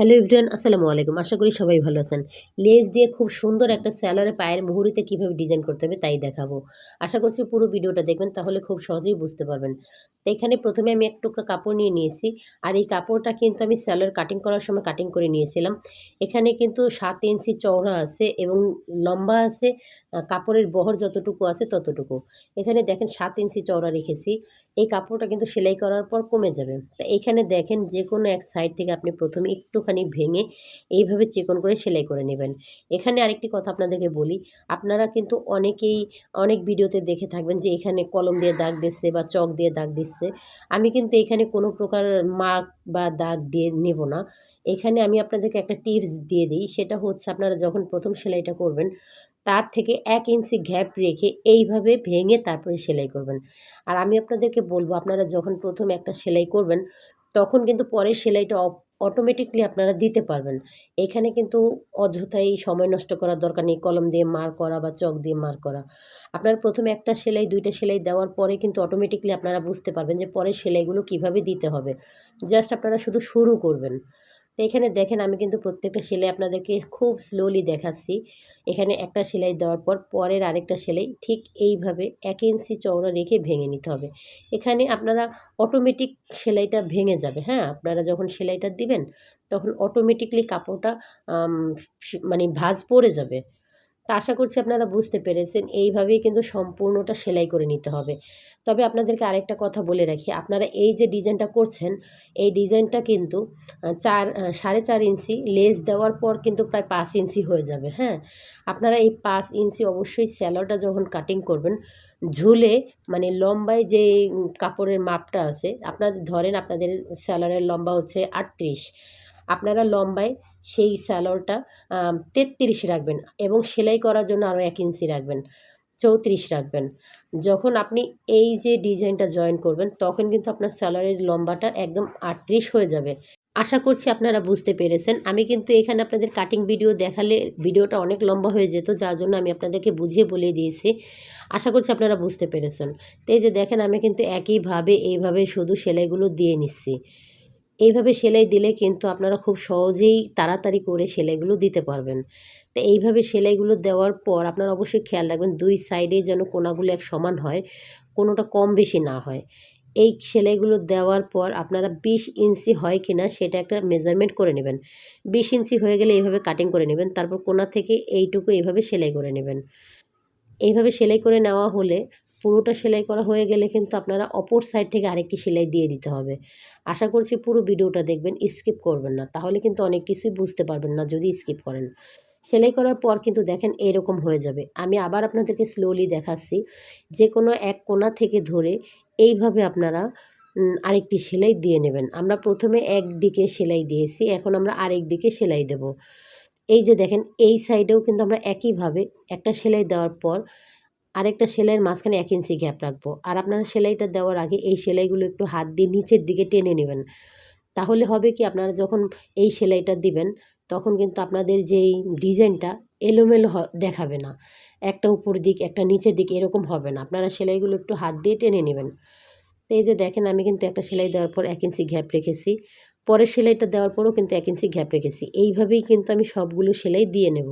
Hello everyone, আসসালামু আলাইকুম। আশা করি সবাই ভালো আছেন। লেস দিয়ে খুব সুন্দর একটা স্যালোয়ারে পায়ের মুহুরিতে কীভাবে ডিজাইন করতে হবে তাই দেখাবো। আশা করছি পুরো ভিডিওটা দেখবেন, তাহলে খুব সহজেই বুঝতে পারবেন। তো এখানে প্রথমে আমি এক টুকরো কাপড় নিয়ে নিয়েছি, আর এই কাপড়টা কিন্তু আমি স্যালোয়ার কাটিং করার সময় কাটিং করে নিয়েছিলাম। এখানে কিন্তু সাত ইঞ্চি চওড়া আছে এবং লম্বা আছে কাপড়ের বহর যতটুকু আছে ততটুকু। এখানে দেখেন সাত ইঞ্চি চওড়া রেখেছি। এই কাপড়টা কিন্তু সেলাই করার পর কমে যাবে। তা এখানে দেখেন যে কোনো এক সাইড থেকে আপনি প্রথমে একটুখানি ভেঙে এইভাবে চিকন করে সেলাই করে নেবেন। এখানে আরেকটি কথা আপনাদেরকে বলি, আপনারা কিন্তু অনেকেই অনেক ভিডিওতে দেখে থাকবেন যে এখানে কলম দিয়ে দাগ দিচ্ছে বা চক দিয়ে দাগ দিচ্ছে। আমি কিন্তু এখানে কোনো প্রকার মার্ক বা দাগ দিয়ে নেব না। এখানে আমি আপনাদেরকে একটা টিপস দিয়ে দিই, সেটা হচ্ছে আপনারা যখন প্রথম সেলাইটা করবেন তার থেকে এক ইঞ্চি গ্যাপ রেখে এইভাবে ভেঙে তারপরে সেলাই করবেন। আর আমি আপনাদেরকে বলব, আপনারা যখন প্রথম একটা সেলাই করবেন, তখন কিন্তু পরের সেলাইটা অটোমেটিকলি আপনারা দিতে পারবেন। এখানে কিন্তু অযথাই সময় নষ্ট করার দরকার নেই, কলম দিয়ে মার করা বা চক দিয়ে মার করা। আপনারা প্রথমে একটা সেলাই, দুইটা সেলাই দেওয়ার পরে কিন্তু অটোমেটিকলি আপনারা বুঝতে পারবেন যে পরের সেলাইগুলো কীভাবে দিতে হবে। জাস্ট আপনারা শুধু শুরু করবেন। তো এখানে দেখেন আমি কিন্তু প্রত্যেকটা সেলাই আপনাদেরকে খুব স্লোলি দেখাচ্ছি। এখানে একটা সেলাই দেওয়ার পর পরের আরেকটা সেলাই ঠিক এইভাবে এক ইঞ্চি চওড়া রেখে ভেঙে নিতে হবে। এখানে আপনারা অটোমেটিক সেলাইটা ভেঙে যাবে হ্যাঁ? আপনারা যখন সেলাইটা দিবেন তখন অটোমেটিকলি কাপড়টা মানে ভাজ পড়ে যাবে। তা আশা করছি আপনারা বুঝতে পেরেছেন। এইভাবেই কিন্তু সম্পূর্ণটা সেলাই করে নিতে হবে। তবে আপনাদেরকে আরেকটা কথা বলে রাখি, আপনারা এই যে ডিজাইনটা করছেন, এই ডিজাইনটা কিন্তু চার সাড়ে চার ইঞ্চি লেস দেওয়ার পর কিন্তু প্রায় পাঁচ ইঞ্চি হয়ে যাবে হ্যাঁ? আপনারা এই পাঁচ ইঞ্চি অবশ্যই স্যালোটা যখন কাটিং করবেন, ঝুলে মানে লম্বায় যে কাপড়ের মাপটা আছে আপনাদের ধরেন আপনাদের স্যালোরের লম্বা হচ্ছে আটত্রিশ। আপনারা লম্বায় সেই স্যালোয়ারটা তেত্রিশ রাখবেন এবং সেলাই করার জন্য আরও এক ইঞ্চি রাখবেন, চৌত্রিশ রাখবেন। যখন আপনি এই যে ডিজাইনটা জয়েন করবেন, তখন কিন্তু আপনার স্যালোয়ারের লম্বাটা একদম আটত্রিশ হয়ে যাবে। আশা করছি আপনারা বুঝতে পেরেছেন। আমি কিন্তু এখানে আপনাদের কাটিং ভিডিও দেখালে ভিডিওটা অনেক লম্বা হয়ে যেত, যার জন্য আমি আপনাদেরকে বুঝিয়ে বলে দিয়েছি। আশা করছি আপনারা বুঝতে পেরেছেন। তো এই যে দেখেন, আমি কিন্তু একইভাবে, এইভাবে শুধু সেলাইগুলো দিয়ে নিচ্ছি। এইভাবে সেলাই দিলে কিন্তু আপনারা খুব সহজেই তাড়াতাড়ি করে সেলাইগুলো দিতে পারবেন। তো এইভাবে সেলাইগুলো দেওয়ার পর আপনারা অবশ্যই খেয়াল রাখবেন দুই সাইডে যেন কোনাগুলো এক সমান হয়, কোনোটা কম বেশি না হয়। এই সেলাইগুলো দেওয়ার পর আপনারা বিশ ইঞ্চি হয় কি না সেটা একটা মেজারমেন্ট করে নেবেন। বিশ ইঞ্চি হয়ে গেলে এইভাবে কাটিং করে নেবেন, তারপর কোনা থেকে এইটুকু এইভাবে সেলাই করে নেবেন। এইভাবে সেলাই করে নেওয়া হলে পুরোটা সেলাই করা হয়ে গেলে কিন্তু আপনারা অপর সাইড থেকে আরেকটি সেলাই দিয়ে দিতে হবে। আশা করছি পুরো ভিডিওটা দেখবেন স্কিপ করবেন না। তাহলে কিন্তু অনেক কিছুই বুঝতে পারবেন না যদি স্কিপ করেন। সেলাই করার পর কিন্তু দেখেন এরকম হয়ে যাবে। আমি আবার আপনাদেরকে স্লোলি দেখাচ্ছি। যে কোনো এক কোণা থেকে ধরে এইভাবে আপনারা আরেকটি সেলাই দিয়ে নেবেন। আমরা প্রথমে একদিকে সেলাই দিয়েছি, এখন আমরা আরেক দিকে সেলাই দেব। এই যে দেখেন, এই সাইডেও কিন্তু আমরা একইভাবে একটা সেলাই দেওয়ার পর আরেকটা সেলাইয়ের মাঝখানে এক ইঞ্চি গ্যাপ রাখব। আর আপনারা সেলাইটা দেওয়ার আগে এই সেলাইগুলো একটু হাত দিয়ে নিচের দিকে টেনে নেবেন। তাহলে হবে কি, আপনারা যখন এই সেলাইটা দিবেন, তখন কিন্তু আপনাদের যেই ডিজাইনটা এলোমেলো দেখাবে না। একটা উপর দিক, একটা নিচের দিক এরকম হবে না। আপনারা সেলাইগুলো একটু হাত দিয়ে টেনে নেবেন। তো এই যে দেখেন, আমি কিন্তু একটা সেলাই দেওয়ার পর এক ইঞ্চি গ্যাপ রেখেছি। পরের সেলাইটা দেওয়ার পরও কিন্তু এক ইঞ্চি গ্যাপ রেখেছি। এইভাবেই কিন্তু আমি সবগুলো সেলাই দিয়ে নেব।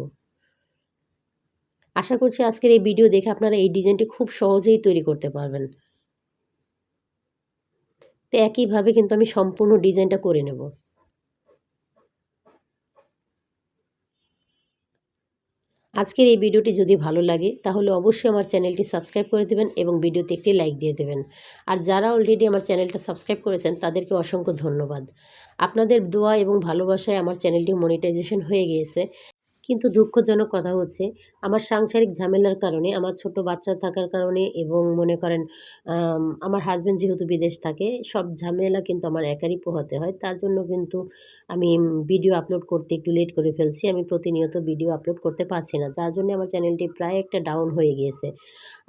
আশা করছি আজকের এই ভিডিও দেখে আপনারা এই ডিজাইনটি খুব সহজেই তৈরি করতে পারবেন। তো একইভাবে কিন্তু আমি সম্পূর্ণ ডিজাইনটা করে নেব। আজকের এই ভিডিওটি যদি ভালো লাগে, তাহলে অবশ্যই আমার চ্যানেলটি সাবস্ক্রাইব করে দেবেন এবং ভিডিওতে একটি লাইক দিয়ে দেবেন। আর যারা অলরেডি আমার চ্যানেলটা সাবস্ক্রাইব করেছেন, তাদেরকে অসংখ্য ধন্যবাদ। আপনাদের দোয়া এবং ভালোবাসায় আমার চ্যানেলটি মনিটাইজেশন হয়ে গিয়েছে। কিন্তু দুঃখজনক কথা হচ্ছে, আমার সাংসারিক ঝামেলার কারণে, আমার ছোট বাচ্চা থাকার কারণে এবং মনে করেন আমার হাজব্যান্ড যেহেতু বিদেশ থাকে, সব ঝামেলা কিন্তু আমার একারই পোহাতে হয়। তার জন্য কিন্তু আমি ভিডিও আপলোড করতে একটু লেট করে ফেলছি। আমি প্রতিনিয়ত ভিডিও আপলোড করতে পারছি না। যার জন্য আমার চ্যানেলটি প্রায় একটা ডাউন হয়ে গিয়েছে।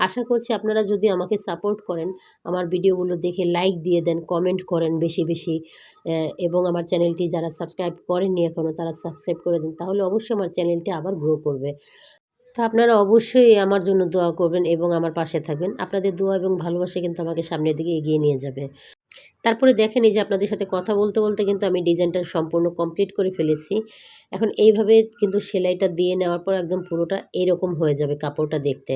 আশা করছি আপনারা যদি আমাকে সাপোর্ট করেন, আমার ভিডিওগুলো দেখে লাইক দিয়ে দেন কমেন্ট করেন বেশি বেশি এবং আমার চ্যানেলটি যারা সাবস্ক্রাইব করেননি এখনও তারা সাবস্ক্রাইব করে দেন। তাহলে অবশ্যই আমার চ্যানেলটি আবার গ্রো করবে। তা আপনারা অবশ্যই আমার জন্য দোয়া করবেন এবং আমার পাশে থাকবেন। আপনাদের দোয়া এবং ভালোবাসা কিন্তু আমাকে সামনের দিকে এগিয়ে নিয়ে যাবে। তারপরে দেখেন এই যে আপনাদের সাথে কথা বলতে বলতে কিন্তু আমি ডিজাইনটা সম্পূর্ণ কমপ্লিট করে ফেলেছি। এখন এইভাবে কিন্তু সেলাইটা দিয়ে নেওয়ার পর একদম পুরোটা এরকম হয়ে যাবে কাপড়টা দেখতে।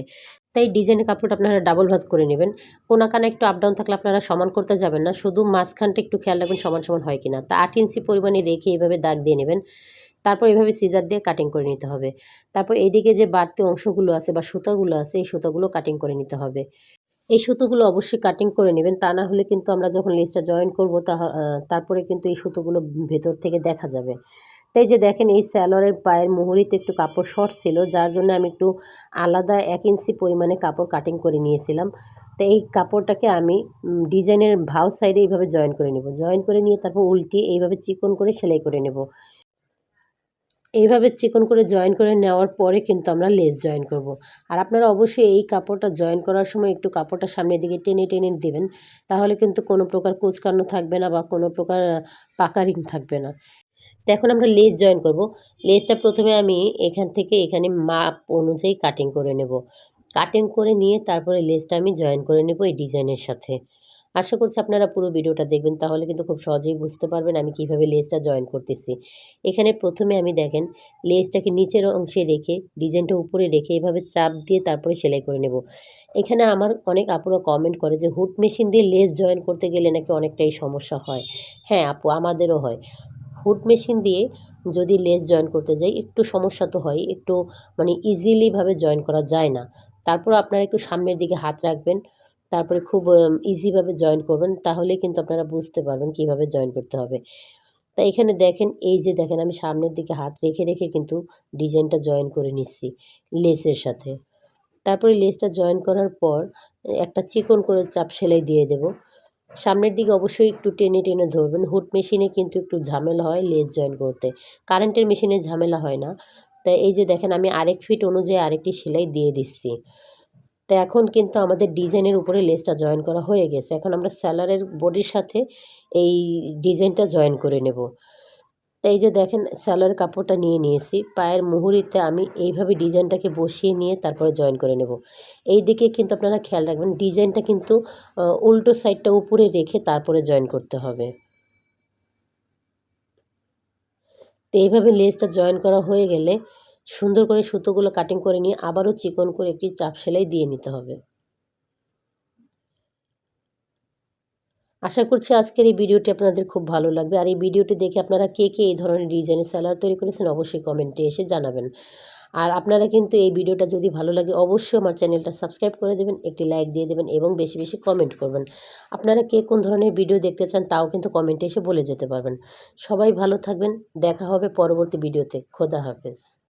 তাই ডিজাইনের কাপড়টা আপনারা ডাবল ভাজ করে নেবেন। কোনাকানা একটু আপ ডাউন থাকলে আপনারা সমান করতে যাবেন না। শুধু মাঝখানটা একটু খেয়াল রাখবেন সমান সমান হয় কিনা। তা আট ইঞ্চি পরিমাণে রেখে এইভাবে দাগ দিয়ে নেবেন। তারপর এভাবে সিজার দিয়ে কাটিং করে নিতে হবে। তারপর এইদিকে যে বাড়তি অংশগুলো আছে বা সুতাগুলো আছে, এই সুতাগুলো কাটিং করে নিতে হবে। এই সুতোগুলো অবশ্যই কাটিং করে নেবেন, তা না হলে কিন্তু আমরা যখন লেসটা জয়েন করব তারপরে কিন্তু এই সুতোগুলো ভেতর থেকে দেখা যাবে। তাই যে দেখেন, এই স্যালোয়ারের পায়ের মুহুরিতে একটু কাপড় শর্ট ছিল, যার জন্য আমি একটু আলাদা এক ইঞ্চি পরিমাণে কাপড় কাটিং করে নিয়েছিলাম। তো এই কাপড়টাকে আমি ডিজাইনের ভাও সাইডে এইভাবে জয়েন করে নেব। জয়েন করে নিয়ে তারপর উল্টি এইভাবে চিকন করে সেলাই করে নেব। এইভাবে চিকন করে জয়েন করে নেওয়ার পরে কিন্তু আমরা লেস জয়েন করব। আর আপনারা অবশ্যই এই কাপড়টা জয়েন করার সময় একটু কাপড়টা সামনের দিকে টেনে টেনে দেবেন, তাহলে কিন্তু কোনো প্রকার কোচকানো থাকবে না বা কোনো প্রকার পাকারিং থাকবে না। তো এখন আমরা লেস জয়েন করব। লেসটা প্রথমে আমি এখান থেকে এখানে মাপ অনুযায়ী কাটিং করে নেব। কাটিং করে নিয়ে তারপরে লেসটা আমি জয়েন করে নেব এই ডিজাইনের সাথে। আশা করছি আপনারা পুরো ভিডিওটা দেখবেন, তাহলে কিন্তু খুব সহজেই বুঝতে পারবেন আমি কীভাবে লেসটা জয়েন করতেছি। এখানে প্রথমে আমি দেখেন লেসটাকে নিচের অংশে রেখে, ডিজাইনটা উপরে রেখে এভাবে চাপ দিয়ে তারপরে সেলাই করে নেব। এখানে আমার অনেক আপুরা কমেন্ট করে যে, হুট মেশিন দিয়ে লেস জয়েন করতে গেলে নাকি অনেকটাই সমস্যা হয়? হ্যাঁ আপু, আমাদেরও হয়। হুট মেশিন দিয়ে যদি লেস জয়েন করতে যাই, একটু সমস্যা তো হয়, একটু মানে ইজিলিভাবে জয়েন করা যায় না। তারপর আপনারা একটু সামনের দিকে হাত রাখবেন। তারপরে খুব ইজিভাবে জয়েন করবেন, তাহলেই কিন্তু আপনারা বুঝতে পারবেন কীভাবে জয়েন করতে হবে। তা এখানে দেখেন, এই যে দেখেন, আমি সামনের দিকে হাত রেখে রেখে কিন্তু ডিজাইনটা জয়েন করে নিচ্ছি লেসের সাথে। তারপরে লেসটা জয়েন করার পর, একটা চিকন করে চাপ সেলাই দিয়ে দেব। সামনের দিকে অবশ্যই একটু টেনে টেনে ধরবেন হুট মেশিনে কিন্তু একটু ঝামেলা হয় লেস জয়েন করতে। কারেন্টের মেশিনে ঝামেলা হয় না। তাই এই যে দেখেন, আমি আরেক ফিট অনুযায়ী আরেকটি সেলাই দিয়ে দিচ্ছি। তো এখন কিন্তু আমাদের ডিজাইনের উপরে লেসটা জয়েন করা হয়ে গেছে। এখন আমরা স্যালারের বডির সাথে এই ডিজাইনটা জয়েন করে নেব। তো এই যে দেখেন স্যালারের কাপড়টা নিয়ে নিয়েছি। পায়ের মুহুরিতে আমি এইভাবে ডিজাইনটাকে বসিয়ে নিয়ে তারপরে জয়েন করে নেব। এই দিকে কিন্তু আপনারা খেয়াল রাখবেন, ডিজাইনটা কিন্তু উল্টো সাইডটা উপরে রেখে তারপরে জয়েন করতে হবে। তো এইভাবে লেসটা জয়েন করা হয়ে গেলে সুন্দর করে সুতোগুলো কাটিং করে নিয়ে আবারও চিকন করে একটি চাপ সেলাই দিয়ে নিতে হবে। আশা করছি আজকের এই ভিডিওটি আপনাদের খুব ভালো লাগবে। আর এই ভিডিওটি দেখে আপনারা কে কে এই ধরনের ডিজাইনের স্যালার তৈরি করেছেন অবশ্যই কমেন্টে এসে জানাবেন। আর আপনারা কিন্তু এই ভিডিওটা যদি ভালো লাগে অবশ্যই আমার চ্যানেলটা সাবস্ক্রাইব করে দেবেন, একটি লাইক দিয়ে দেবেন এবং বেশি বেশি কমেন্ট করবেন। আপনারা কে কোন ধরনের ভিডিও দেখতে চান তাও কিন্তু কমেন্টে এসে বলে যেতে পারবেন। সবাই ভালো থাকবেন, দেখা হবে পরবর্তী ভিডিওতে। খোদা হাফেজ।